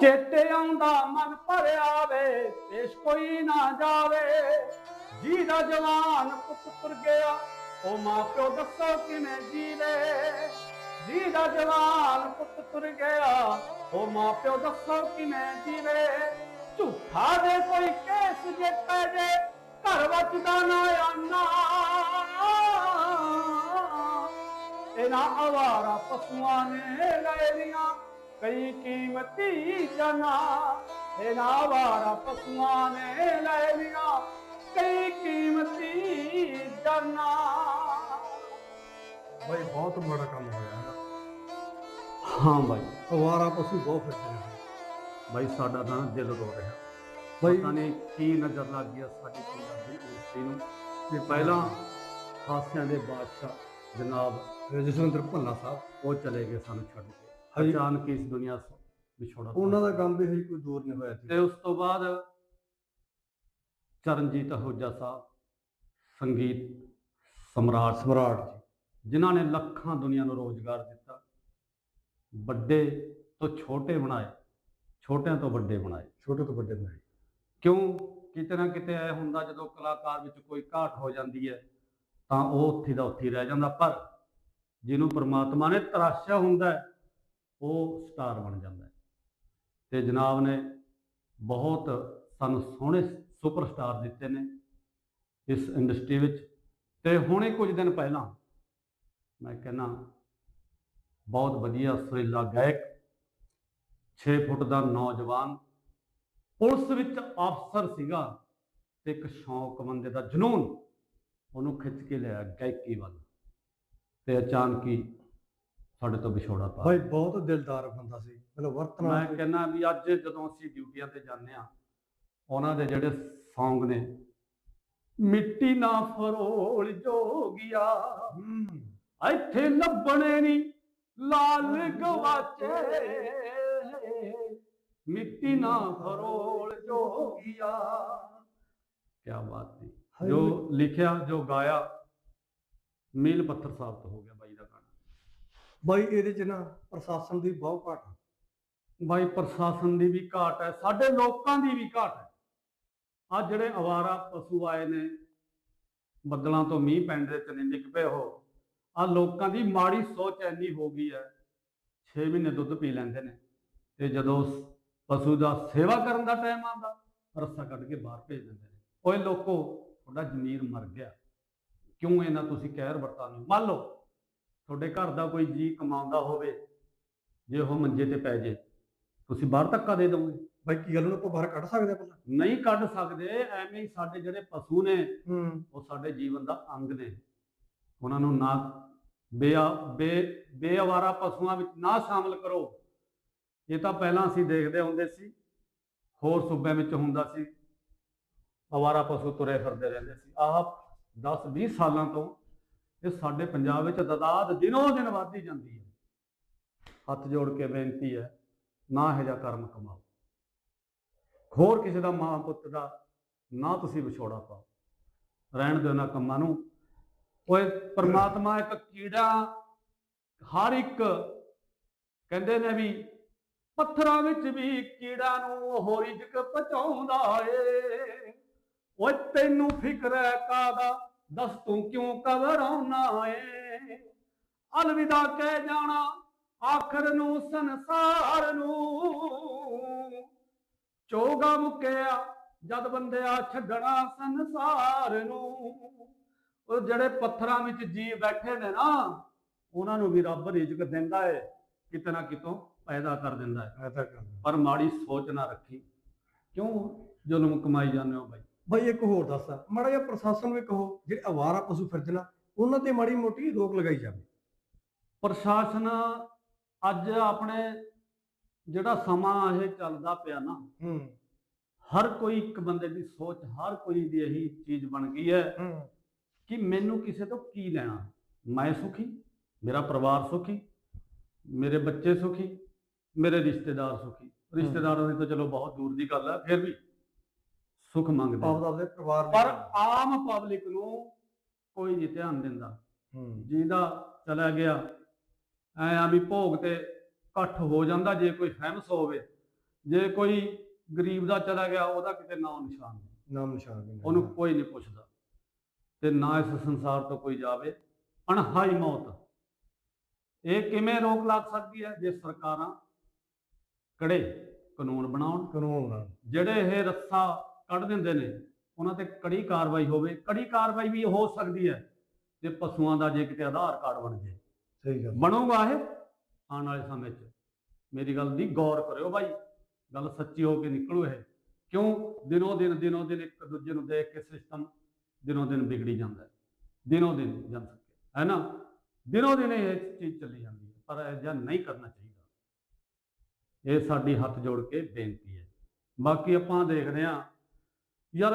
ਚੇਤੇ ਆਉਂਦਾ ਮਨ ਭਰਿਆ ਵੇ ਪੇਸ਼ ਕੋਈ ਨਾ ਜਾਵੇ। ਜੀ ਦਾ ਜਵਾਨ ਪੁੱਤ ਤੁਰ ਗਿਆ, ਉਹ ਮਾਂ ਪਿਓ ਦੱਸੋ ਕਿਵੇਂ ਜੀਵੇ? ਜੀ ਦਾ ਜਵਾਨ ਪੁੱਤ ਤੁਰ ਗਿਆ, ਉਹ ਮਾਂ ਪਿਓ ਦੱਸੋ ਕਿਵੇਂ ਜੀਵੇ? ਝੂਠਾ ਦੇ ਕੋਈ ਕੇਸ ਜੇ ਪੈ ਜੇ, ਘਰ ਬਚਦਾ ਨਾ ਆਨਾ ਇਹਨਾਂ ਆਵਾਰਾ ਪਸ਼ੂਆਂ ਨੇ ਲੈ ਲੀਆਂ ਕਈ ਕੀਮਤੀ ਜਨਾ ਇਹਨਾਂ ਆਵਾਰਾ ਪਸ਼ੂਆਂ ਨੇ ਲੈ ਲੀਆਂ ਕਈ ਕੀਮਤੀ ਜਨਾ। ਬਾਈ ਬਹੁਤ ਮਾੜਾ ਕੰਮ ਹੋਇਆ ਹੈ ਹਾਂ ਬਾਈ। ਅਵਾਰਾ ਪਸ਼ੂ ਬਹੁਤ ਫਿਰਦੇ ਨੇ। ਬਾਈ ਸਾਡਾ ਤਾਂ ਦਿਲ ਰੋ ਰਿਹਾ। ਬਾਈ ਪਤਾ ਨਹੀਂ ਕੀ ਨਜ਼ਰ ਲੱਗ ਗਿਆ ਸਾਡੀ ਪੰਜਾਬੀ ਇੰਡਸਟਰੀ ਨੂੰ। ਕਿ ਪਹਿਲਾਂ ਹਾਸਿਆਂ ਦੇ ਬਾਦਸ਼ਾਹ ਜਨਾਬ ਜਸਵਿੰਦਰ ਭੱਲਾ ਸਾਹਿਬ ਉਹ ਚਲੇ ਗਏ ਸਾਨੂੰ ਛੱਡ ਕੇ। ਅਚਾਨਕ ਇਸ ਦੁਨੀਆ ਤੋਂ ਵਿਛੋੜਾ ਉਹਨਾਂ ਦਾ ਕੰਮ ਵੀ ਹਜੇ ਕੋਈ ਦੂਰ ਨਹੀਂ ਹੋਇਆ ਤੇ ਸੀ ਉਸ ਤੋਂ ਬਾਅਦ ਚਰਨਜੀਤ ਅਹੂਜਾ ਸਾਹਿਬ ਸੰਗੀਤ ਸਮਰਾਟ ਸਮਰਾਟ ਜੀ ਜਿਨ੍ਹਾਂ ਨੇ ਲੱਖਾਂ ਦੁਨੀਆ ਨੂੰ ਰੋਜ਼ਗਾਰ ਦਿੱਤਾ ਵੱਡੇ ਤੋਂ ਛੋਟੇ ਬਣਾਏ ਛੋਟਿਆਂ ਤੋਂ ਵੱਡੇ ਬਣਾਏ। ਛੋਟੇ ਤੋਂ ਵੱਡੇ ਬਣਾਏ। ਕਿਉਂ? ਕਿਤੇ ਨਾ ਕਿਤੇ ਐ ਹੁੰਦਾ ਜਦੋਂ ਕਲਾਕਾਰ ਵਿੱਚ ਕੋਈ ਘਾਟ ਹੋ ਜਾਂਦੀ ਹੈ ਤਾਂ ਉਹ ਉੱਥੇ ਦਾ ਉੱਥੇ ਰਹਿ ਜਾਂਦਾ। ਪਰ ਜਿਹਨੂੰ ਪ੍ਰਮਾਤਮਾ ਨੇ ਤਰਾਸ਼ਿਆ ਹੁੰਦਾ ਹੈ, ਉਹ ਸਟਾਰ ਬਣ ਜਾਂਦਾ ਹੈ। ਤੇ ਜਨਾਬ ਨੇ ਬਹੁਤ ਸਾਨੂੰ ਸੋਹਣੇ ਸੁਪਰਸਟਾਰ ਦਿੱਤੇ ਨੇ ਇਸ ਇੰਡਸਟਰੀ ਵਿੱਚ। ਤੇ ਹੁਣੇ ਕੁਝ ਦਿਨ ਪਹਿਲਾਂ ਮੈਂ ਕਹਿੰਨਾ ਬਹੁਤ ਵਧੀਆ ਸੁਰੀਲਾ ਗਾਇਕ 6 ਫੁੱਟ ਦਾ ਨੌਜਵਾਨ, ਪੁਲਿਸ ਵਿੱਚ ਅਫਸਰ ਸੀਗਾ ਤੇ ਇੱਕ ਸ਼ੌਂਕ ਬੰਦੇ ਦਾ ਜਨੂਨ ਉਹਨੂੰ ਖਿੱਚ ਕੇ ਲਿਆ ਗਾਇਕੀ ਵੱਲ। ਤੇ ਅਚਾਨਕ ਹੀ ਸਾਡੇ ਤੋਂ ਵਿਛੋੜਾ ਪਾ ਬਾਈ ਬਹੁਤ ਦਿਲਦਾਰ ਬੰਦਾ ਸੀ ਮਤਲਬ ਵਰਤਣਾ ਮੈਂ ਕਹਿੰਦਾ ਵੀ ਅੱਜ ਜਦੋਂ ਅਸੀਂ ਡਿਊਟੀਆਂ ਤੇ ਜਾਂਦੇ ਆ ਉਹਨਾਂ ਦੇ ਜਿਹੜੇ Song ਨੇ ਮਿੱਟੀ ਨਾ ਫਰੋਲ ਜੋਗਿਆ ਹੂੰ। ਇੱਥੇ ਲੱਭਣੇ ਨਹੀਂ ਲਾਲ ਗਵਾਚੇ। ਮਿੱਟੀ ਨਾ ਫਰੋਲ ਜੋਗਿਆ। ਕੀ ਬਾਤ ਸੀ। ਹਾਏ। ਜੋ ਲਿਖਿਆ ਜੋ ਗਾਇਆ ਮੀਲ ਪੱਥਰ ਸਾਬਤ ਹੋ ਗਿਆ ਬਾਈ ਇਹਦੇ ਚ ਨਾ ਪ੍ਰਸ਼ਾਸਨ ਦੀ ਬਹੁਤ ਘਾਟ ਆ। ਬਾਈ ਪ੍ਰਸ਼ਾਸਨ ਦੀ ਵੀ ਘਾਟ ਹੈ ਸਾਡੇ ਲੋਕਾਂ ਦੀ ਵੀ ਘਾਟ ਹੈ ਆ ਜਿਹੜੇ ਅਵਾਰਾ ਪਸ਼ੂ ਆਏ ਨੇ, ਬੱਦਲਾਂ ਤੋਂ ਮੀਂਹ ਪੈਣ ਦੇ ਚਨੇ ਨਿਕ ਪਏ ਹੋ ਆ ਲੋਕਾਂ ਦੀ ਮਾੜੀ ਸੋਚ ਐਨੀ ਹੋ ਗਈ ਹੈ 6 ਮਹੀਨੇ ਦੁੱਧ ਪੀ ਲੈਂਦੇ ਨੇ, ਤੇ ਜਦੋਂ ਪਸ਼ੂ ਦਾ ਸੇਵਾ ਕਰਨ ਦਾ ਟਾਈਮ ਆਉਂਦਾ, ਰੱਸਾ ਕੱਢ ਕੇ ਬਾਹਰ ਭੇਜ ਦਿੰਦੇ ਨੇ। ਓਏ ਲੋਕੋ, ਤੁਹਾਡਾ ਜ਼ਮੀਰ ਮਰ ਗਿਆ। ਕਿਉਂ ਇਹਨਾਂ ਤੁਸੀਂ ਕਹਿਰ ਵਰਤਾਉਂਦੇ ਹੋ? ਮੰਨ ਲਓ ਤੁਹਾਡੇ ਘਰ ਦਾ ਕੋਈ ਜੀ ਕਮਾਉਂਦਾ ਹੋਵੇ ਜੇ ਉਹ ਮੰਜੇ ਤੇ ਪੈ ਜੇ ਤੁਸੀਂ ਬਾਹਰ ਧੱਕਾ ਦੇ ਦੋਗੇ? ਬਾਈ ਕੀ ਗੱਲ ਨੂੰ ਆਪਾਂ ਬਾਹਰ ਕੱਢ ਸਕਦੇ ਆ ਪਹਿਲਾਂ? ਨਹੀਂ ਕੱਢ ਸਕਦੇ ਐਵੇਂ ਹੀ ਸਾਡੇ ਜਿਹੜੇ ਪਸ਼ੂ ਨੇ ਉਹ ਸਾਡੇ ਜੀਵਨ ਦਾ ਅੰਗ ਨੇ। ਉਹਨਾਂ ਨੂੰ ਨਾ ਬੇਆ ਬੇ ਬੇਅਵਾਰਾ ਪਸ਼ੂਆਂ ਵਿੱਚ ਨਾ ਸ਼ਾਮਲ ਕਰੋ। ਇਹ ਤਾਂ ਪਹਿਲਾਂ ਅਸੀਂ ਦੇਖਦੇ ਹੁੰਦੇ ਸੀ ਹੋਰ ਸੂਬਿਆਂ ਵਿੱਚ ਹੁੰਦਾ ਸੀ। ਅਵਾਰਾ ਪਸ਼ੂ ਤੁਰੇ ਫਿਰਦੇ ਰਹਿੰਦੇ ਸੀ। ਆਹ 10 20 ਸਾਲਾਂ ਤੋਂ ਇਹ ਸਾਡੇ ਪੰਜਾਬ ਵਿੱਚ ਤਦਾਦ ਦਿਨੋਂ ਦਿਨ ਵੱਧਦੀ ਜਾਂਦੀ ਹੈ। ਹੱਥ ਜੋੜ ਕੇ ਬੇਨਤੀ ਹੈ, ਨਾ ਇਹ ਜਿਹਾ ਕਰਮ ਕਮਾਓ। ਹੋਰ ਕਿਸੇ ਦਾ ਮਾਂ ਪੁੱਤ ਦਾ ਨਾ ਤੁਸੀਂ ਵਿਛੋੜਾ ਪਾਓ। ਰਹਿਣ ਦਿਓ ਨਾ ਕੰਮਾਂ ਨੂੰ। ਓਏ ਪਰਮਾਤਮਾ ਇੱਕ ਕੀੜਾ ਹਰ ਇੱਕ ਕਹਿੰਦੇ ਨੇ ਵੀ ਪੱਥਰਾਂ ਵਿੱਚ ਵੀ ਕੀੜਾ ਨੂੰ ਉਹ ਰਿਜਕ ਪਚਾਉਂਦਾ ਏ। ਓਏ ਤੈਨੂੰ ਫਿਕਰ ਹੈ ਕਾਦਾ ਦੱਸ ਤੂੰ ਕਿਉਂ ਘਬਰਾਉਣਾ ਏ? ਅਲਵਿਦਾ ਕਹਿ ਜਾਣਾ ਆਖਰ ਨੂੰ ਸੰਸਾਰ ਨੂੰ। ਚੋਗਾ ਮੁੱਕਿਆ ਜਦ ਬੰਦਿਆ ਛੱਡਣਾ ਸੰਸਾਰ ਨੂੰ। ਉਹ ਜਿਹੜੇ ਪੱਥਰਾਂ ਵਿੱਚ ਜੀ ਬੈਠੇ ਨੇ ਨਾ ਉਹਨਾਂ ਨੂੰ ਵੀ ਰੱਬ ਰਿਜ਼ਕ ਦਿੰਦਾ ਏ ਕਿਤੇ ਨਾ ਕਿਤੋਂ ਪੈਦਾ ਕਰ ਦਿੰਦਾ ਹੈ ਪਰ ਮਾੜੀ ਸੋਚ ਨਾ ਰੱਖੀ। ਕਿਉਂ? ਜ਼ੁਲਮ ਕਮਾਈ ਜਾਂਦੇ ਹੋ ਬਾਈ। ਬਾਈ ਇੱਕ ਹੋਰ ਦੱਸ ਮਾੜਾ ਜਿਹਾ ਪ੍ਰਸ਼ਾਸਨ ਨੂੰ ਵੀ ਕਹੋ ਜਿਹੜੇ ਅਵਾਰਾ ਪਸ਼ੂ ਫਿਰਦੇ ਨਾ ਉਹਨਾਂ ਤੇ ਮਾੜੀ ਮੋਟੀ ਰੋਕ ਲਗਾਈ ਜਾਵੇ। ਪ੍ਰਸ਼ਾਸਨ ਅੱਜ ਆਪਣੇ ਜਿਹੜਾ ਸਮਾਂ ਇਹ ਚੱਲਦਾ ਪਿਆ ਨਾ ਹੂੰ। ਹਰ ਕੋਈ ਇੱਕ ਬੰਦੇ ਦੀ ਸੋਚ ਹਰ ਕੋਈ ਦੀ ਇਹੀ ਚੀਜ਼ ਬਣ ਗਈ ਹੈ ਹੂੰ। ਕਿ ਮੈਨੂੰ ਕਿਸੇ ਤੋਂ ਕੀ ਲੈਣਾ? ਮੈਂ ਸੁਖੀ ਮੇਰਾ ਪਰਿਵਾਰ ਸੁਖੀ ਮੇਰੇ ਬੱਚੇ ਸੁਖੀ ਮੇਰੇ ਰਿਸ਼ਤੇਦਾਰ ਸੁਖੀ। ਰਿਸ਼ਤੇਦਾਰਾਂ ਦੀ ਤਾਂ ਚਲੋ ਬਹੁਤ ਦੂਰ ਦੀ ਗੱਲ ਹੈ ਫਿਰ ਵੀ ਸੁਖ ਮੰਗਦੇ ਆਪਦਾ ਆਪਦੇ ਪਰਿਵਾਰ ਪਰ ਆਮ ਪਬਲਿਕ ਨੂੰ ਕੋਈ ਨਹੀਂ ਧਿਆਨ ਦਿੰਦਾ। ਹੂੰ। ਜਿਹਦਾ ਚਲਾ ਗਿਆ ਐ ਆ ਵੀ ਭੋਗ ਤੇ ਇਕੱਠ ਹੋ ਜਾਂਦਾ ਜੇ ਕੋਈ ਫੇਮਸ ਹੋਵੇ। ਜੇ ਕੋਈ ਗਰੀਬ ਦਾ ਚਲਾ ਗਿਆ ਉਹਦਾ ਕਿਤੇ ਨਾਂ ਨਿਸ਼ਾਨ ਨਹੀਂ। ਨਾਮ ਨਿਸ਼ਾਨ ਵੀ ਨਹੀਂ ਉਹਨੂੰ ਕੋਈ ਨਹੀਂ ਪੁੱਛਦਾ। ਤੇ ਨਾ ਇਸ ਸੰਸਾਰ ਤੋਂ ਕੋਈ ਜਾਵੇ। ਅਣਹਾਈ ਮੌਤ। ਇਹ ਕਿਵੇਂ ਰੋਕ ਲੱਗ ਸਕਦੀ ਹੈ? ਜੇ ਸਰਕਾਰਾਂ ਕੜੇ ਕਾਨੂੰਨ ਬਣਾਉਣ। ਕਾਨੂੰਨ ਨਾਲ ਜਿਹੜੇ ਇਹ ਰੱਸਾ ਕੱਢ ਦਿੰਦੇ ਨੇ ਉਹਨਾਂ ਤੇ ਕੜੀ ਕਾਰਵਾਈ ਹੋਵੇ ਕੜੀ ਕਾਰਵਾਈ ਵੀ ਹੋ ਸਕਦੀ ਹੈ ਜੇ ਪਸ਼ੂਆਂ ਦਾ ਜੇ ਕਿਤੇ ਆਧਾਰ ਕਾਰਡ ਬਣ ਜੇ। ਸਹੀ ਗੱਲ। ਬਣੂਗਾ ਇਹ ਆਉਣ ਵਾਲੇ ਸਮੇਂ 'ਚ। ਮੇਰੀ ਗੱਲ ਦੀ ਗੌਰ ਕਰਿਓ ਭਾਈ ਗੱਲ ਸੱਚੀ ਹੋ ਕੇ ਨਿਕਲੂ ਇਹ। ਕਿਉਂ? ਦਿਨੋਂ ਦਿਨ ਦਿਨੋਂ ਦਿਨ ਇੱਕ ਦੂਜੇ ਨੂੰ ਦੇਖ ਕੇ ਸਿਸਟਮ ਦਿਨੋਂ ਦਿਨ ਵਿਗੜੀ ਜਾਂਦਾ ਹੈ। ਦਿਨੋਂ ਦਿਨ ਜਨ ਸਕੇ ਹੈ ਨਾ? ਦਿਨੋਂ ਦਿਨ ਇਹ ਚੀਜ਼ ਚੱਲੀ ਜਾਂਦੀ ਹੈ ਪਰ ਇਹ ਜਿਹਾ ਨਹੀਂ ਕਰਨਾ ਚਾਹੀਦਾ। ਇਹ ਸਾਡੀ ਹੱਥ ਜੋੜ ਕੇ ਬੇਨਤੀ ਹੈ। ਬਾਕੀ ਆਪਾਂ ਦੇਖਦੇ ਹਾਂ ਯਾਰ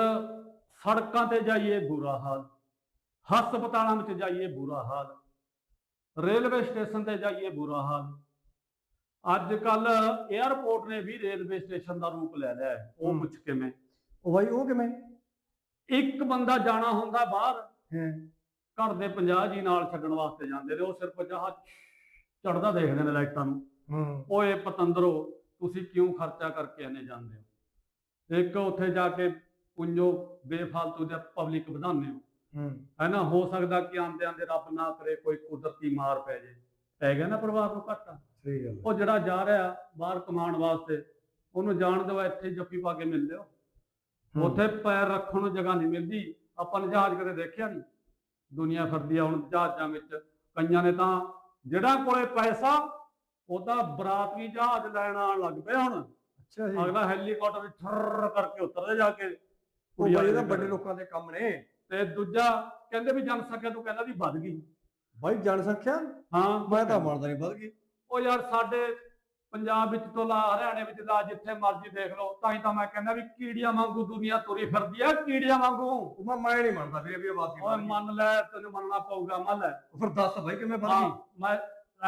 ਸੜਕਾਂ ਤੇ ਜਾਈਏ ਬੁਰਾ ਹਾਲ ਹਸਪਤਾਲਾਂ ਵਿੱਚ ਜਾਈਏ ਬੁਰਾ ਹਾਲ ਰੇਲਵੇ ਸਟੇਸ਼ਨ ਤੇ ਜਾਈਏ ਬੁਰਾ ਹਾਲ। ਅੱਜ ਕੱਲ 에ਅਰਪੋਰਟ ਨੇ ਵੀ ਰੇਲਵੇ ਸਟੇਸ਼ਨ ਦਾ ਰੂਪ ਲੈ ਲਿਆ ਹੈ। ਉਹ ਹਮ। ਪੁੱਛ ਕਿਵੇਂ? ਉਹ ਬਾਈ ਉਹ ਕਿਵੇਂ? ਇੱਕ ਬੰਦਾ ਜਾਣਾ ਹੁੰਦਾ ਬਾਹਰ ਹੈ। ਘਰ ਦੇ 50 ਜੀ ਨਾਲ ਛੱਡਣ ਵਾਸਤੇ ਜਾਂਦੇ ਨੇ ਉਹ ਸਿਰਫ ਜਹਾ ਚੜਦਾ ਦੇਖਦੇ ਨੇ ਲਾਈਟਾਂ ਨੂੰ। ਹੂੰ। ਓਏ ਪਤੰਦਰੋ ਤੁਸੀਂ ਕਿਉਂ ਖਰਚਾ ਕਰਕੇ ਇਹਨੇ ਜਾਂਦੇ ਹੋ? ਇੱਕ ਉੱਥੇ ਜਾ ਕੇ ਪੁੰਜੋ ਬੇਫਾਲਤੂ ਦੇ ਪਬਲਿਕ ਵਧਾਉਂਦੇ ਹੋ। ਹੂੰ। ਹੈ ਨਾ ਹੋ ਸਕਦਾ ਕਿ ਆਂਦੇ ਆਂਦੇ ਰੱਬ ਨਾ ਕਰੇ ਕੋਈ ਕੁਦਰਤੀ ਮਾਰ ਪੈ ਜੇ। ਪੈ ਗਿਆ ਨਾ ਪਰਿਵਾਰ ਨੂੰ ਘਾਟਾ? ਸਹੀ ਗੱਲ ਉਹ ਜਿਹੜਾ ਜਾ ਰਿਹਾ ਬਾਹਰ ਕਮਾਉਣ ਵਾਸਤੇ ਉਹਨੂੰ ਜਾਣ ਦਿਓ ਇੱਥੇ ਜੱਫੀ ਪਾ ਕੇ ਮਿਲ ਲਿਓ। ਹੂੰ। ਉੱਥੇ ਪੈਰ ਰੱਖਣ ਨੂੰ ਜਗ੍ਹਾ ਨਹੀਂ ਮਿਲਦੀ। ਆਪਾਂ ਨੇ ਜਹਾਜ਼ ਕਦੇ ਦੇਖਿਆ ਨਹੀਂ? ਦੁਨੀਆ ਫਿਰਦੀ ਆ ਹੁਣ ਜਹਾਜ਼ਾਂ ਵਿੱਚ। ਕਈਆਂ ਨੇ ਤਾਂ ਜਿਹੜਾ ਕੋਲੇ ਪੈਸਾ ਉਹਦਾ ਬਰਾਤਵੀ ਜਹਾਜ਼ ਲੈਣ ਆਉਣ ਲੱਗ ਪਿਆ ਹੁਣ। ਅੱਛਾ ਜੀ। ਅਗਲਾ ਹੈਲੀਕਾਪਟਰ ਠਰ ਕਰਕੇ ਉਤਰਦੇ ਜਾ ਕੇ। ਉਹ ਕੁੜੀ ਬਾਈ ਵੱਡੇ। ਲੋਕਾਂ ਦੇ ਕੰਮ ਨੇ। ਤੇ ਦੂਜਾ ਕਹਿੰਦੇ ਵੀ ਜਨਸੰਖਿਆ ਤੋਂ ਕਹਿੰਦਾ ਵੀ ਵੱਧ ਗਈ। ਬਾਈ ਜਨਸੰਖਿਆ? ਹਾਂ। ਮੈਂ ਤਾਂ ਮੰਨਦਾ ਨਹੀਂ ਵੱਧ ਗਈ। ਉਹ ਯਾਰ ਸਾਡੇ ਪੰਜਾਬ ਵਿੱਚ ਤੋਂ ਲਾ ਹਰਿਆਣੇ ਵਿੱਚ ਲਾ ਜਿੱਥੇ ਮਰਜ਼ੀ ਦੇਖ ਲਓ ਤਾਂ ਹੀ ਤਾਂ ਮੈਂ ਕਹਿੰਦਾ ਵੀ ਕੀੜੀਆਂ ਵਾਂਗੂ ਦੁਨੀਆ ਤੁਰੀ ਫਿਰਦੀ ਆ ਕੀੜੀਆਂ ਵਾਂਗੂ। ਉਹ ਮੈਂ ਮੈਂ ਨਹੀਂ ਮੰਨਦਾ ਵੀਰੇ ਵੀ ਓਏ ਵੱਧ ਗਈ। ਮੰਨ ਲੈ ਤੈਨੂੰ ਮੰਨਣਾ ਪਊਗਾ ਮੰਨ ਲੈ। ਫਿਰ ਦੱਸ ਬਾਈ ਕਿਵੇਂ ਵੱਧ ਹਾਂ ਗਈ? ਮੈਂ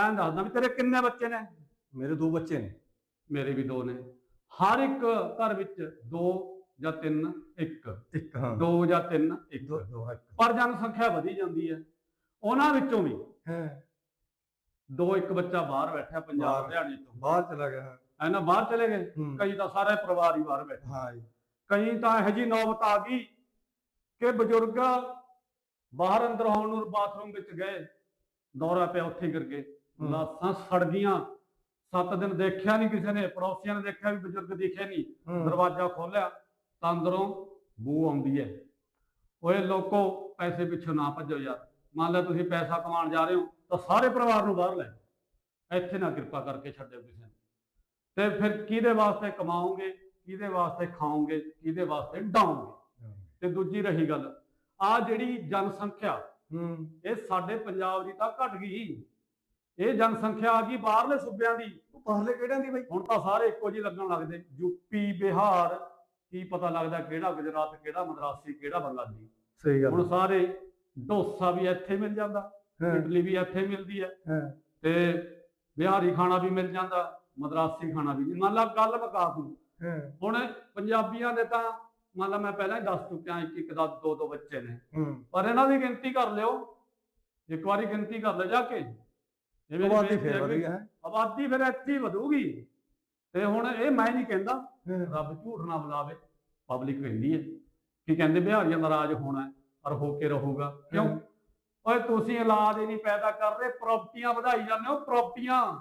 ਐਂ ਦੱਸਦਾ ਵੀ ਤੇਰੇ ਕਿੰਨੇ ਬੱਚੇ ਨੇ? ਮੇਰੇ ਦੋ ਬੱਚੇ ਨੇ। ਮੇਰੇ ਵੀ ਦੋ ਨੇ। ਹਰ ਇੱਕ ਘਰ ਵਿੱਚ ਦੋ ਜਾਂ ਤਿੰਨ? ਇੱਕ। ਇੱਕ ਹਾਂ। ਦੋ ਜਾਂ ਤਿੰਨ? ਇੱਕ। ਦੋ ਦੋ ਇੱਕ। ਪਰ ਜਨਸੰਖਿਆ ਵਧੀ ਜਾਂਦੀ ਹੈ। ਉਹਨਾਂ ਵਿੱਚੋਂ ਵੀ ਹੈ। ਦੋ ਇੱਕ ਬੱਚਾ ਬਾਹਰ ਬੈਠਾ ਪੰਜਾਬ ਬਾਹਰ। ਹਰਿਆਣੇ ਤੋਂ। ਬਾਹਰ ਚਲਾ ਗਿਆ। ਹੈ। ਐਨਾ ਬਾਹਰ ਚਲੇ ਗਏ? ਹੂੰ। ਕਈ ਤਾਂ ਸਾਰੇ ਪਰਿਵਾਰ ਹੀ ਬਾਹਰ ਬੈਠੇ। ਹਾਂ ਜੀ। ਕਈ ਤਾਂ ਇਹੋ ਜੀ ਨੌਬਤ ਆ ਗਈ ਕਿ ਬਜ਼ੁਰਗ ਬਾਹਰ ਅੰਦਰ ਹੋਣ ਨੂੰ ਬਾਥਰੂਮ ਵਿੱਚ ਗਏ ਦੌਰਾ ਪਿਆ ਉੱਥੇ ਹੀ ਗਿਰ ਗਏ। ਹੂੰ। ਲਾਸਾਂ ਸੜ ਗਈਆਂ। ਸੱਤ ਦਿਨ ਦੇਖਿਆ ਨਹੀਂ ਕਿਸੇ ਨੇ ਪੜੋਸੀਆਂ ਨੇ ਦੇਖਿਆ ਵੀ ਬਜ਼ੁਰਗ ਦਿਖੇ ਨਹੀਂ। ਹੂੰ। ਦਰਵਾਜ਼ਾ ਖੋਲਿਆ ਤਾਂ ਅੰਦਰੋਂ ਬੂ ਆਉਂਦੀ ਹੈ। ਓਏ ਲੋਕੋ ਪੈਸੇ ਪਿੱਛੋਂ ਨਾ ਭੱਜੋ ਯਾਰ। ਮੰਨ ਲਓ ਤੁਸੀਂ ਪੈਸਾ ਕਮਾਉਣ ਜਾ ਰਹੇ ਹੋ ਤਾਂ ਸਾਰੇ ਪਰਿਵਾਰ ਨੂੰ ਬਾਹਰ ਲੈ। ਇੱਥੇ ਨਾ ਕਿਰਪਾ ਕਰਕੇ ਛੱਡਿਓ ਕਿਸੇ ਨੂੰ। ਤੇ ਫਿਰ ਕਿਹਦੇ ਵਾਸਤੇ ਕਮਾਓਗੇ ਕਿਹਦੇ ਵਾਸਤੇ ਖਾਓਗੇ ਕਿਹਦੇ ਵਾਸਤੇ ਡਾਓਗੇ? ਤੇ ਦੂਜੀ ਰਹੀ ਗੱਲ ਆ ਜਿਹੜੀ ਜਨਸੰਖਿਆ ਹੂੰ। ਇਹ ਸਾਡੇ ਪੰਜਾਬ ਦੀ ਤਾਂ ਘਟ ਗਈ। ਇਹ ਜਨਸੰਖਿਆ ਆ ਗਈ ਬਾਹਰਲੇ ਸੂਬਿਆਂ ਦੀ। ਪਾਹਲੇ ਕਿਹੜਿਆਂ ਦੀ ਬਾਈ? ਹੁਣ ਤਾਂ ਸਾਰੇ ਇੱਕੋ ਜਿਹੇ ਲੱਗਣ ਲੱਗਦੇ ਯੂਪੀ ਬਿਹਾਰ ਕੀ ਪਤਾ ਲੱਗਦਾ ਕਿਹੜਾ ਗੁਜਰਾਤ ਕਿਹੜਾ ਮਦਰਾਸੀ ਕਿਹੜਾ ਬੰਗਾਲੀ। ਸਹੀ ਹੁਣ ਸਾਰੇ ਡੋਸਾ ਵੀ ਇੱਥੇ ਮਿਲ ਜਾਂਦਾ ਇਡਲੀ ਵੀ ਇੱਥੇ ਮਿਲਦੀ ਹੈ। ਤੇ ਬਿਹਾਰੀ ਖਾਣਾ ਵੀ ਮਿਲ ਜਾਂਦਾ ਮਦਰਾਸੀ ਖਾਣਾ ਵੀ। ਮੰਨ ਲਾ ਗੱਲ ਤੂੰ ਹਾਂ ਹੁਣ ਪੰਜਾਬੀਆਂ ਦੇ ਤਾਂ ਮੰਨ ਲਾ ਮੈਂ ਪਹਿਲਾਂ ਹੀ ਦੱਸ ਚੁੱਕਿਆ ਇੱਕ ਇੱਕ ਦਾ ਦੋ ਦੋ ਬੱਚੇ ਨੇ। ਪਰ ਇਹਨਾਂ ਦੀ ਗਿਣਤੀ ਕਰ ਲਿਓ। ਇੱਕ ਵਾਰੀ ਗਿਣਤੀ ਕਰ ਲੈ ਜਾ ਕੇ। ਆਬਾਦੀ ਫੇਰ ਵਧ ਹੈ। ਆਬਾਦੀ ਫਿਰ ਇੱਥੇ ਵਧੂਗੀ। ਤੇ ਹੁਣ ਇਹ ਮੈਂ ਨਹੀਂ ਕਹਿੰਦਾ। ਰੱਬ ਝੂਠ ਨਾ ਬੁਲਾਵੇ ਪਬਲਿਕ ਕਹਿੰਦੀ ਹੈ। ਕਿ ਕਹਿੰਦੇ ਬਿਹਾਰੀਆਂ ਨਾਰਾਜ਼ ਹੋਣਾ ਹੈ, ਪਰ ਹੋ ਕੇ ਰਹੂਗਾ ਕਿਉਂ। ਓਏ ਤੁਸੀਂ ਔਲਾਦ ਹੀ ਨਹੀਂ ਪੈਦਾ ਕਰ ਰਹੇ ਪ੍ਰਾਪਰਟੀਆਂ ਵਧਾਈ ਜਾਂਦੇ ਹੋ ਪ੍ਰਾਪਰਟੀਆਂ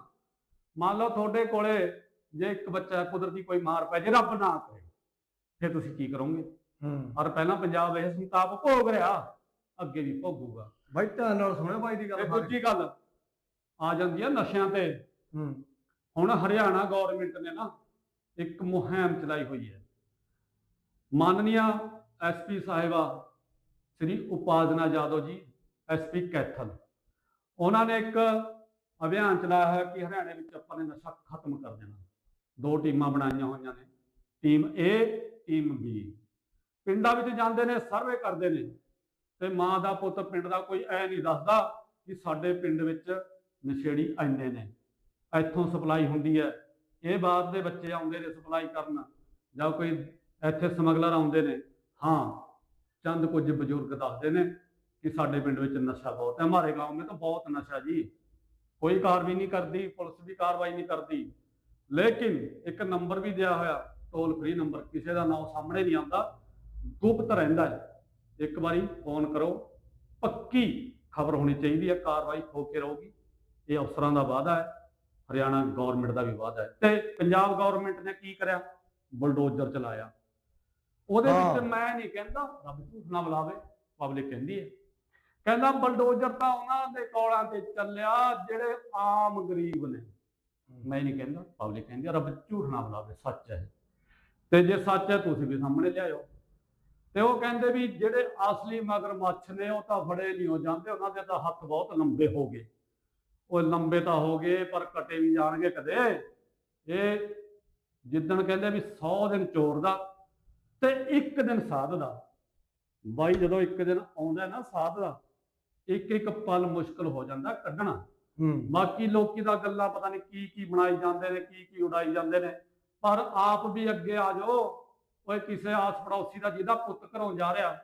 ਮੰਨ ਲਓ ਤੁਹਾਡੇ ਕੋਲੇ ਜੇ ਇੱਕ ਬੱਚਾ ਕੁਦਰਤੀ ਕੋਈ ਮਾਰ ਪੈ ਜੇ ਰੱਬ ਨਾ ਕਰੇ। ਫਿਰ ਤੁਸੀਂ ਕੀ ਕਰੋਗੇ? ਹੂੰ। ਔਰ ਪਹਿਲਾਂ ਪੰਜਾਬ ਇਹ ਸੰਤਾਪ ਭੋਗ ਰਿਹਾ ਅੱਗੇ ਵੀ ਭੋਗੂਗਾ। ਬਾਈ ਧਿਆਨ ਨਾਲ ਸੁਣਿਓ ਬਾਈ ਦੀ ਤੇ ਗੱਲ। ਦੂਜੀ ਗੱਲ ਆ ਜਾਂਦੀ ਹੈ ਨਸ਼ਿਆਂ ਤੇ। ਹੂੰ। ਹੁਣ ਹਰਿਆਣਾ ਗਵਰਨਮੈਂਟ ਨੇ ਨਾ ਇੱਕ ਮੁਹਿੰਮ ਚਲਾਈ ਹੋਈ ਹੈ। ਮਾਨਨੀਆ ਐਸਪੀ ਸਾਹਿਬਾ, ਸ੍ਰੀ ਉਪਾਦਨਾ ਜਾਦਵ ਜੀ ਐਸਪੀ ਕੈਥਲ। ਉਹਨਾਂ ਨੇ ਇੱਕ ਅਭਿਆਨ ਚਲਾਇਆ ਹੈ ਕਿ ਹਰਿਆਣੇ ਵਿੱਚ ਆਪਾਂ ਨੇ ਨਸ਼ਾ ਖਤਮ ਕਰ ਦੇਣਾ। ਦੋ ਟੀਮਾਂ ਬਣਾਈਆਂ ਹੋਈਆਂ ਨੇ, ਟੀਮ A, ਟੀਮ B ਪਿੰਡਾਂ ਵਿੱਚ ਜਾਂਦੇ ਨੇ, ਸਰਵੇ ਕਰਦੇ ਨੇ ਤੇ ਮਾਂ ਦਾ ਪੁੱਤ ਪਿੰਡ ਦਾ ਕੋਈ ਐ ਨਹੀਂ ਦੱਸਦਾ ਕਿ ਸਾਡੇ ਪਿੰਡ ਵਿੱਚ ਨਸ਼ੇੜੀ ਇੰਨੇ ਨੇ। ਇੱਥੋਂ ਸਪਲਾਈ ਹੁੰਦੀ ਹੈ। ਇਹ ਬਾਤ ਦੇ ਬੱਚੇ ਆਉਂਦੇ ਨੇ ਸਪਲਾਈ ਕਰਨ। ਜਾਂ ਕੋਈ ਇੱਥੇ ਸਮਗਲਰ ਆਉਂਦੇ ਨੇ। ਹਾਂ, ਚੰਦ ਕੁਝ ਬਜ਼ੁਰਗ ਦੱਸਦੇ ਨੇ ਕਿ ਸਾਡੇ ਪਿੰਡ ਵਿੱਚ ਨਸ਼ਾ ਬਹੁਤ ਹੈ। ਮਾਰੇ گاؤں ਵਿੱਚ ਤਾਂ ਬਹੁਤ ਨਸ਼ਾ ਜੀ। ਕੋਈ ਕਾਰਵਾਈ ਨਹੀਂ ਕਰਦੀ, ਪੁਲਿਸ ਵੀ ਕਾਰਵਾਈ ਨਹੀਂ ਕਰਦੀ। ਲੇਕਿਨ ਇੱਕ ਨੰਬਰ ਵੀ ਦਿਆ ਹੋਇਆ, ਟੋਲ ਫ੍ਰੀ ਨੰਬਰ, ਕਿਸੇ ਦਾ ਨਾਮ ਸਾਹਮਣੇ ਨਹੀਂ ਆਉਂਦਾ। ਗੁਪਤ ਰਹਿੰਦਾ ਹੈ। ਇੱਕ ਵਾਰੀ ਫੋਨ ਕਰੋ। ਪੱਕੀ ਖਬਰ ਹੋਣੀ ਚਾਹੀਦੀ ਹੈ। ਕਾਰਵਾਈ ਹੋ ਕੇ ਰਹੂਗੀ। ਇਹ ਅਫਸਰਾਂ ਦਾ ਵਾਅਦਾ ਹੈ। ਹਰਿਆਣਾ ਗਵਰਨਮੈਂਟ ਦਾ ਵੀ ਵਾਅਦਾ ਹੈ। ਤੇ ਪੰਜਾਬ ਗਵਰਨਮੈਂਟ ਨੇ ਕੀ ਕਰਿਆ? ਬੁਲਡੋਜ਼ਰ ਚਲਾਇਆ। ਉਹਦੇ। ਵਿੱਚ ਮੈਂ ਨਹੀਂ ਕਹਿੰਦਾ ਰੱਬ ਝੂਠ ਨਾ ਬੁਲਾਵੇ ਪਬਲਿਕ ਕਹਿੰਦੀ ਹੈ। ਕਹਿੰਦਾ ਬਲਡੋਜ਼ਰ ਤਾਂ ਉਹਨਾਂ ਦੇ ਕੋਲਾਂ ਤੇ ਚੱਲਿਆ ਜਿਹੜੇ ਆਮ ਗਰੀਬ ਨੇ। ਮੈਂ ਨਹੀਂ ਕਹਿੰਦਾ ਪਬਲਿਕ ਕਹਿੰਦੀ ਰੱਬ ਝੂਠ ਨਾ ਬੁਲਾਵੇ ਸੱਚ ਹੈ। ਤੇ ਜੇ ਸੱਚ ਹੈ ਤੁਸੀਂ ਵੀ ਸਾਹਮਣੇ ਲਿਆਇਓ। ਤੇ ਉਹ ਕਹਿੰਦੇ ਵੀ ਜਿਹੜੇ ਅਸਲੀ ਮਗਰਮੱਛ ਨੇ ਉਹ ਤਾਂ ਫੜੇ ਨਹੀਂ ਹੋ ਜਾਂਦੇ ਉਹਨਾਂ ਦੇ ਤਾਂ ਹੱਥ ਬਹੁਤ ਲੰਬੇ ਹੋ ਗਏ। ਉਹ ਲੰਬੇ ਤਾਂ ਹੋ ਗਏ ਪਰ ਕੱਟੇ ਵੀ ਜਾਣਗੇ ਕਦੇ। ਇਹ ਜਿੱਦਣ ਕਹਿੰਦੇ ਵੀ 100 ਦਿਨ ਚੋਰ ਦਾ ਤੇ ਇੱਕ ਦਿਨ ਸਾਧ ਦਾ। ਬਾਈ ਜਦੋਂ ਇੱਕ ਦਿਨ ਆਉਂਦਾ ਨਾ ਸਾਧ ਦਾ ਇੱਕ ਇੱਕ ਪਲ ਮੁਸ਼ਕਲ ਹੋ ਜਾਂਦਾ ਕੱਢਣਾ। ਹੂੰ। ਬਾਕੀ ਲੋਕੀ ਦਾ ਗੱਲਾਂ ਪਤਾ ਨਹੀਂ ਕੀ ਕੀ ਬਣਾਈ ਜਾਂਦੇ ਨੇ ਕੀ ਕੀ ਉਡਾਈ ਜਾਂਦੇ ਨੇ। ਪਰ ਆਪ ਵੀ ਅੱਗੇ ਆ ਜਾਓ। ਓਏ ਕਿਸੇ ਆਸ ਪੜੋਸੀ ਦਾ ਜਿਹਦਾ ਪੁੱਤ ਘਰੋਂ ਜਾ ਰਿਹਾ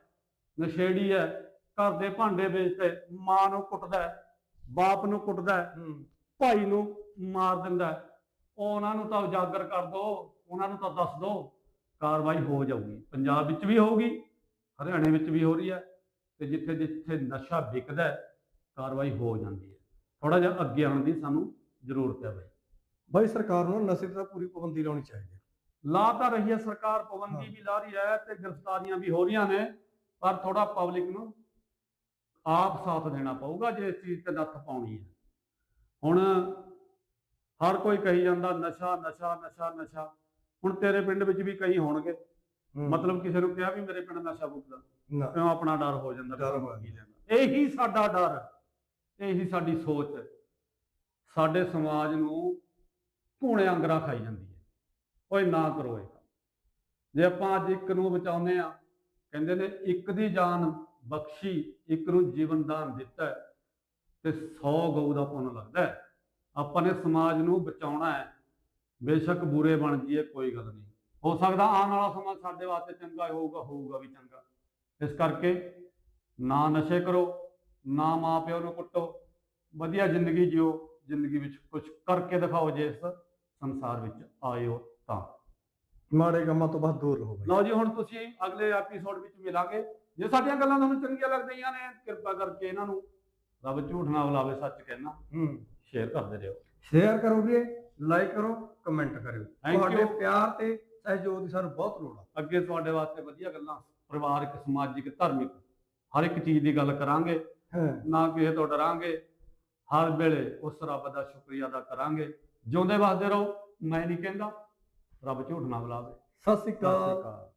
ਨਸ਼ੇੜੀ ਹੈ ਘਰ ਦੇ ਭਾਂਡੇ ਵੇਚਦੇ ਮਾਂ ਨੂੰ ਕੁੱਟਦਾ ਬਾਪ ਨੂੰ ਕੁੱਟਦਾ ਹੈ, ਭਾਈ ਨੂੰ ਮਾਰ ਦਿੰਦਾ ਹੈ। ਉਹਨਾਂ ਨੂੰ ਤਾਂ ਉਜਾਗਰ ਕਰ ਦੋ ਉਹਨਾਂ ਨੂੰ ਤਾਂ ਦੱਸ ਦੋ ਕਾਰਵਾਈ ਹੋ ਜਾਊਗੀ। ਪੰਜਾਬ ਵਿੱਚ ਵੀ ਹੋਊਗੀ ਹਰਿਆਣੇ ਵਿੱਚ ਵੀ ਹੋ ਰਹੀ ਹੈ ਤੇ ਜਿੱਥੇ ਜਿੱਥੇ ਨਸ਼ਾ ਵਿਕਦਾ ਹੈ ਕਾਰਵਾਈ ਹੋ ਜਾਂਦੀ ਹੈ। ਥੋੜਾ ਜਿਹਾ ਅੱਗੇ ਆਉਣ ਦੀ ਸਾਨੂੰ ਜ਼ਰੂਰਤ ਹੈ ਬਾਈ। ਬਾਈ ਸਰਕਾਰ ਨੂੰ ਨਸ਼ੇ ਤੇ ਤਾਂ ਪੂਰੀ ਪਾਬੰਦੀ ਲਾਉਣੀ ਚਾਹੀਦੀ ਹੈ। ਲਾ ਤਾਂ ਰਹੀ ਹੈ ਸਰਕਾਰ ਪਾਬੰਦੀ। ਵੀ ਲਾ ਰਹੀ ਹੈ ਤੇ ਗ੍ਰਿਫਤਾਰੀਆਂ ਵੀ ਹੋ ਰਹੀਆਂ ਨੇ ਪਰ ਥੋੜਾ ਪਬਲਿਕ ਨੂੰ ਆਪ ਸਾਥ ਦੇਣਾ ਪਊਗਾ ਜੇ ਇਸ ਚੀਜ਼ ਤੇ ਨੱਥ ਪਾਉਣੀ ਹੈ ਹੁਣ ਹਰ ਕੋਈ ਕਹੀ ਜਾਂਦਾ ਨਸ਼ਾ ਨਸ਼ਾ ਨਸ਼ਾ ਨਸ਼ਾ ਹੁਣ ਤੇਰੇ ਪਿੰਡ ਵਿੱਚ ਵੀ ਕਈ ਹੋਣਗੇ। ਮਤਲਬ ਕਿਸੇ ਨੂੰ ਕਿਹਾ ਵੀ ਮੇਰੇ ਪਿੰਡ ਨਸ਼ਾ ਮੁਕਦਾ ਨਾ ਕਿਉਂ ਆਪਣਾ ਡਰ ਹੋ ਜਾਂਦਾ ਡਰ ਹੋ ਲੈਣਾ ਇਹੀ ਸਾਡਾ ਡਰ। ਇਹੀ ਸਾਡੀ ਸੋਚ। ਸਾਡੇ ਸਮਾਜ ਨੂੰ ਧੂਣੇ ਅੰਗਰਾ ਖਾਈ ਜਾਂਦੀ ਹੈ ਓਏ ਨਾ ਕਰੋ ਇਹ। ਜੇ ਆਪਾਂ ਅੱਜ ਇੱਕ ਨੂੰ ਬਚਾਉਂਦੇ ਆ ਕਹਿੰਦੇ ਨੇ ਇੱਕ ਦੀ ਜਾਨ ਬਖਸ਼ੀ ਇੱਕ ਨੂੰ ਜੀਵਨ ਦਾਨ ਦਿੱਤਾ ਤੇ 100 ਗਊ ਦਾ ਪੁੰਨ ਲੱਗਦਾ ਹੈ। ਆਪਾਂ ਨੇ ਸਮਾਜ ਨੂੰ ਬਚਾਉਣਾ ਹੈ। ਬੇਸ਼ੱਕ ਬੁਰੇ ਬਣ ਜਾਈਏ ਕੋਈ ਗੱਲ ਨਹੀਂ। ਹੋ ਸਕਦਾ ਆਉਣ ਵਾਲਾ ਸਮਾਂ ਸਾਡੇ ਵਾਸਤੇ ਚੰਗਾ ਹੋਊਗਾ ਹੋਊਗਾ ਵੀ ਚੰਗਾ। ਇਸ ਕਰਕੇ ਨਾ ਨਸ਼ੇ ਕਰੋ ਨਾ ਮਾਂ ਪਿਓ ਨੂੰ ਕੁੱਟੋ। ਵਧੀਆ ਜ਼ਿੰਦਗੀ ਜਿਓ। ਜ਼ਿੰਦਗੀ ਵਿੱਚ ਕੁਝ ਕਰਕੇ ਦਿਖਾਓ ਜੇ ਇਸ ਸੰਸਾਰ ਵਿੱਚ ਆਇਓ ਤਾਂ। ਮਾੜੇ ਕੰਮਾਂ ਤੋਂ ਬਾਅਦ ਦੂਰ ਰਹੋ ਲਓ ਜੀ ਹੁਣ ਤੁਸੀਂ ਅਗਲੇ ਐਪੀਸੋਡ ਵਿੱਚ ਮਿਲਾਂਗੇ। ਜੇ ਸਾਡੀਆਂ ਗੱਲਾਂ ਤੁਹਾਨੂੰ ਚੰਗੀਆਂ ਲੱਗਦੀਆਂ ਨੇ ਕਿਰਪਾ ਕਰਕੇ ਇਹਨਾਂ ਨੂੰ ਰੱਬ ਝੂਠ ਨਾ ਬੁਲਾਵੇ ਸੱਚ ਕਹਿਣਾ। ਹੂੰ। ਸ਼ੇਅਰ ਕਰਦੇ ਰਹੋ। ਸ਼ੇਅਰ ਕਰੋ ਵੀਰੇ ਲਾਈਕ ਕਰੋ ਕਮੈਂਟ ਕਰਿਓ। ਤੁਹਾਡੇ. ਪਿਆਰ ਤੇ ਸਹਿਯੋਗ ਦੀ ਸਾਨੂੰ ਬਹੁਤ ਲੋੜ ਆ। ਅੱਗੇ ਤੁਹਾਡੇ ਵਾਸਤੇ ਵਧੀਆ ਗੱਲਾਂ ਪਰਿਵਾਰਕ ਸਮਾਜਿਕ ਧਾਰਮਿਕ ਹਰ ਇੱਕ ਚੀਜ਼ ਦੀ ਗੱਲ ਕਰਾਂਗੇ। ਨਾ ਕਿਸੇ ਤੋਂ ਡਰਾਂਗੇ। ਹਰ ਵੇਲੇ ਉਸ ਰੱਬ ਦਾ ਸ਼ੁਕਰੀਆ ਅਦਾ ਕਰਾਂਗੇ। ਜਿਉਂਦੇ ਵਸਦੇ ਰਹੋ ਮੈਂ ਨਹੀਂ ਕਹਿੰਦਾ ਰੱਬ ਝੂਠ ਨਾ ਬੁਲਾਵੇ। ਸਤਿ ਸ੍ਰੀ ਅਕਾਲ।